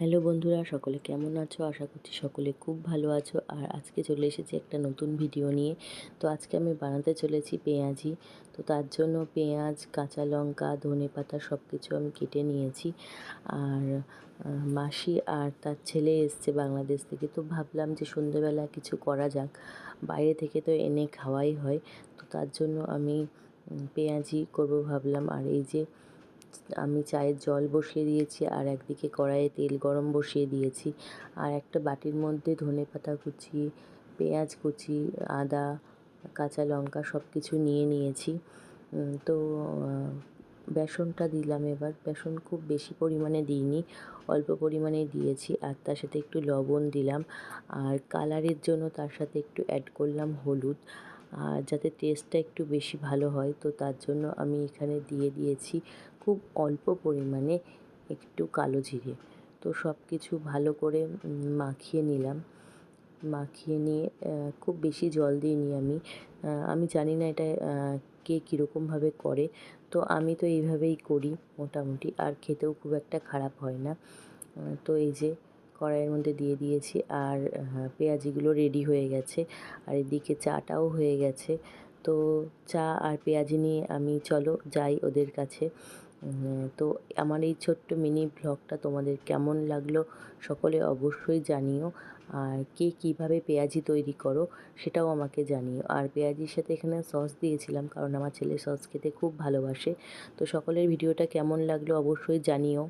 Hello বন্ধুরা, সকলে কেমন আছো? আশা করছি সকলে খুব ভালো আছো। আর আজকে চলে এসেছি একটা নতুন ভিডিও নিয়ে। তো আজকে আমি বানাতে চলেছি পেঁয়াজি। তো তার জন্য পেঁয়াজ, কাঁচা লঙ্কা, ধনে পাতা সব কিছু আমি কেটে নিয়েছি। আর মাসি আর তার ছেলে এসছে বাংলাদেশ থেকে। তো ভাবলাম যে সন্ধ্যেবেলা কিছু করা যাক। বাইরে থেকে তো এনে খাওয়াই হয়। তো তার জন্য আমি পেঁয়াজি করব ভাবলাম। আর এই যে আমি চায়ের জল বসিয়ে দিয়েছি আর একদিকে কড়াইয়ে তেল গরম বসিয়ে দিয়েছি। আর একটা বাটির মধ্যে ধনে পাতা কুচি, পেঁয়াজ কুচি, আদা, কাঁচা লঙ্কা সব কিছু নিয়ে নিয়েছি। তো বেসনটা দিলাম এবার। বেসন খুব বেশি পরিমাণে দিইনি, অল্প পরিমাণে দিয়েছি। আর তার সাথে একটু লবণ দিলাম। আর কালারের জন্য তার সাথে একটু অ্যাড করলাম হলুদ। আর যাতে টেস্টটা একটু বেশি ভালো হয়, তো তার জন্য আমি এখানে দিয়ে দিয়েছি খুব অল্প পরিমাণে একটু কালো জিরে। তো সব কিছু ভালো করে মাখিয়ে নিলাম। মাখিয়ে নিয়ে খুব বেশি জল দিইনি আমি। আমি জানি না এটা কে কীরকমভাবে করে। তো আমি তো এইভাবেই করি মোটামুটি, আর খেতেও খুব একটা খারাপ হয় না। তো এই যে কড়াইয়ের মধ্যে দিয়ে দিয়েছি আর পেঁয়াজিগুলো রেডি হয়ে গেছে। আর এদিকে চাটাও হয়ে গেছে। তো চা আর পেঁয়াজি নিয়ে আমি, চলো যাই ওদের কাছে। তো আমার এই ছোট্ট মিনি ব্লগটা তোমাদের কেমন লাগল সকলে অবশ্যই জানিও। আর কে কীভাবে পেঁয়াজি তৈরি করো সেটাও আমাকে জানিও। আর পেঁয়াজির সাথে এখানে সস দিয়েছিলাম কারণ আমার ছেলে সস খেতে খুব ভালোবাসে। তো সকলের ভিডিওটা কেমন লাগল অবশ্যই জানিও।